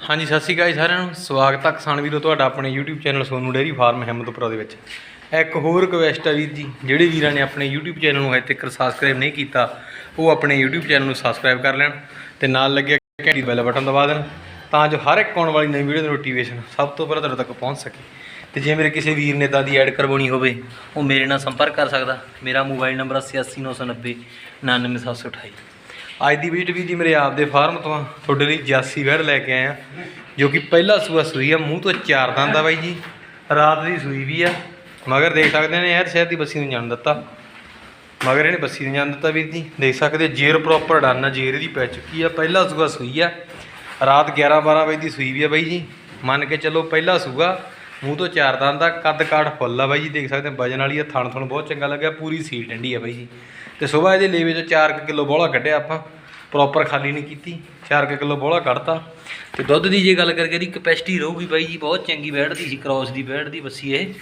ਹਾਂਜੀ, ਸਤਿ ਸ਼੍ਰੀ ਅਕਾਲ ਜੀ ਸਾਰਿਆਂ ਨੂੰ। ਸਵਾਗਤ ਹੈ ਕਿਸਾਨ ਵੀਰੋ ਤੁਹਾਡਾ ਆਪਣੇ YouTube channel Sonu dairy farm Himmatpura ਦੇ ਵਿੱਚ। ਇੱਕ ਹੋਰ ਰਿਕਵੈਸਟ ਹੈ ਵੀਰ ਜੀ, ਜਿਹੜੇ ਵੀਰਾਂ ਨੇ ਆਪਣੇ YouTube ਚੈਨਲ ਨੂੰ ਹਜੇ ਤੱਕ ਸਬਸਕ੍ਰਾਈਬ ਨਹੀਂ ਕੀਤਾ, ਉਹ ਆਪਣੇ YouTube ਚੈਨਲ ਨੂੰ ਸਬਸਕ੍ਰਾਈਬ ਕਰ ਲੈਣ ਤੇ ਨਾਲ ਲੱਗਿਆ ਘੰਟੀ ਬੈਲ ਬਟਨ ਦਬਾ ਦੇਣ, ਤਾਂ ਜੋ ਹਰ ਇੱਕ ਆਉਣ ਵਾਲੀ ਨਵੀਂ ਵੀਡੀਓ ਦੀ ਨੋਟੀਫਿਕੇਸ਼ਨ ਸਭ ਤੋਂ ਪਹਿਲਾਂ ਤੁਹਾਡੇ ਤੱਕ ਪਹੁੰਚ ਸਕੇ। ਤੇ ਜੇ ਮੇਰੇ ਕਿਸੇ ਵੀਰ ਨੇ ਇਦਾਂ ਦੀ ਐਡ ਕਰਵਾਉਣੀ ਹੋਵੇ, ਉਹ ਮੇਰੇ ਨਾਲ ਸੰਪਰਕ ਕਰ ਸਕਦਾ। ਮੇਰਾ ਮੋਬਾਈਲ ਨੰਬਰ 889990 99728 ਅੱਜ ਦੀ ਵੀਡੀਓ ਵੀ ਜੀ ਮੇਰੇ ਆਪ ਦੇ ਫਾਰਮ ਤੋਂ ਆ। ਤੁਹਾਡੇ ਲਈ ਜਾਸੀ ਵੈੜ ਲੈ ਕੇ ਆਇਆ। ਜੋ ਕਿ ਪਹਿਲਾ ਸੂਆ ਸੂਈ ਆ, ਮੂੰਹ ਤੋਂ ਚਾਰ ਦੰਦ ਆ ਬਾਈ ਜੀ। ਰਾਤ ਦੀ ਸੂਈ ਵੀ ਆ। ਮਗਰ ਦੇਖ ਸਕਦੇ ਨੇ ਯਾਰ ਸ਼ਹਿਰ ਦੀ ਬੱਸੀ ਨੂੰ ਜਾਣ ਦਿੱਤਾ। ਮਗਰ ਇਹਨੇ ਬੱਸੀ ਨੂੰ ਜਾਣ ਦਿੱਤਾ ਵੀਰ ਜੀ। ਦੇਖ ਸਕਦੇ ਜੇਰ ਪ੍ਰੋਪਰ ਡਨ ਜੇਰ ਇਹਦੀ ਪੈ ਚੁੱਕੀ ਆ। ਪਹਿਲਾ ਸੂਆ ਸੂਈ ਆ। ਰਾਤ 11 12 ਵਜੇ ਦੀ ਸੂਈ ਵੀ ਆ ਬਾਈ ਜੀ। ਮੰਨ ਕੇ ਚੱਲੋ ਪਹਿਲਾ ਸੂਆ। ਮੂੰਹ ਤੋਂ ਚਾਰ ਦੰਦ ਦਾ ਕੱਦ ਕਾਠ ਫੁੱਲ ਆ ਬਾਈ ਜੀ, ਦੇਖ ਸਕਦੇ ਵਜਨ ਵਾਲੀ ਆ, ਥਣ ਥਣ ਬਹੁਤ ਚੰਗਾ ਲੱਗਿਆ, ਪੂਰੀ ਸੀਲ ਡੰਡੀ ਆ ਬਾਈ ਜੀ। ਤੇ ਸਵੇਰ ਇਹਦੇ ਲੇਵੇ ਚੋਂ 4 ਕਿਲੋ ਬੋਲਾ ਕੱਢਿਆ ਆਪਾਂ ਪ੍ਰੋਪਰ ਖਾਲੀ ਨਹੀਂ ਕੀਤੀ 4 ਕਿਲੋ ਬੋਲਾ ਕੱਢਤਾ। ਤੇ ਦੁੱਧ ਦੀ ਜੇ ਗੱਲ ਕਰਕੇ ਇਹਦੀ ਕਪੈਸਿਟੀ ਰਹੂਗੀ ਬਾਈ ਜੀ, ਬਹੁਤ ਚੰਗੀ ਬੈਠਦੀ ਸੀ ਕ੍ਰੋਸ ਦੀ ਬੈਠਦੀ ਬੱਸੀ ਇਹ।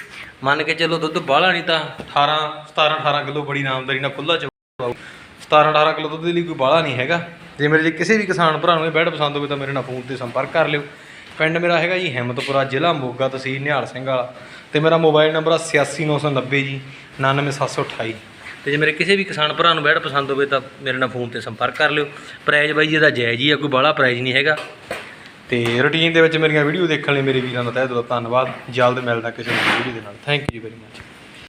ਮੰਨ ਕੇ ਚੱਲੋ ਦੁੱਧ ਬਾਹਲਾ ਨਹੀਂ ਤਾਂ 18 17 18 ਕਿਲੋ ਬੜੀ ਨਾਮਦਾਰੀ ਨਾਲ ਖੁੱਲਾ ਚੋ 17 18 ਕਿਲੋ ਦੁੱਧ ਦੇ ਲਈ ਕੋਈ ਬਾਹਲਾ ਨਹੀਂ ਹੈਗਾ। ਜੇ ਮੇਰੇ ਜੇ ਕਿਸੇ ਵੀ ਕਿਸਾਨ ਭਰਾ ਨੂੰ ਇਹ ਬੈਠ ਪਸੰਦ ਹੋਵੇ ਤਾਂ ਮੇਰੇ ਨਾਲ ਫੋਨ ਤੇ ਸੰਪਰਕ ਕਰ ਲਿਓ। ਪਿੰਡ ਮੇਰਾ ਹੈਗਾ ਜੀ ਹਿੰਮਤਪੁਰਾ, ਜ਼ਿਲ੍ਹਾ ਮੋਗਾ ਤਹਿਸੀਲ ਨਿਹਾਲ ਸਿੰਘ ਵਾਲਾ। ਤੇ ਮੇਰਾ ਮੋਬਾਈਲ ਨੰਬਰ ਆ 86990 ਜੀ 99728 ਤੇ ਜੇ ਮੇਰੇ ਕਿਸੇ ਵੀ ਕਿਸਾਨ ਭਰਾ ਨੂੰ ਬੈਡ ਪਸੰਦ ਹੋਵੇ ਤਾਂ ਮੇਰੇ ਨਾਲ ਫੋਨ ਤੇ ਸੰਪਰਕ ਕਰ ਲਿਓ। ਪ੍ਰਾਈਜ਼ ਬਾਈ ਜੀ ਇਹਦਾ ਜਾਇਜ਼ ਹੀ ਆ, ਕੋਈ ਬਾਹਲਾ ਪ੍ਰਾਈਜ਼ ਨਹੀਂ ਹੈਗਾ। ਤੇ ਰੁਟੀਨ ਦੇ ਵਿੱਚ ਮੇਰੀਆਂ ਵੀਡੀਓ ਦੇਖਣ ਲਈ ਮੇਰੇ ਵੀਰਾਂ ਦਾ ਤਹਿ ਦਿਲੋਂ ਧੰਨਵਾਦ। ਜਲਦ ਮਿਲਦਾ ਕਿਸੇ ਨਵੀਂ ਵੀਡੀਓ ਦੇ ਨਾਲ। Thank you very much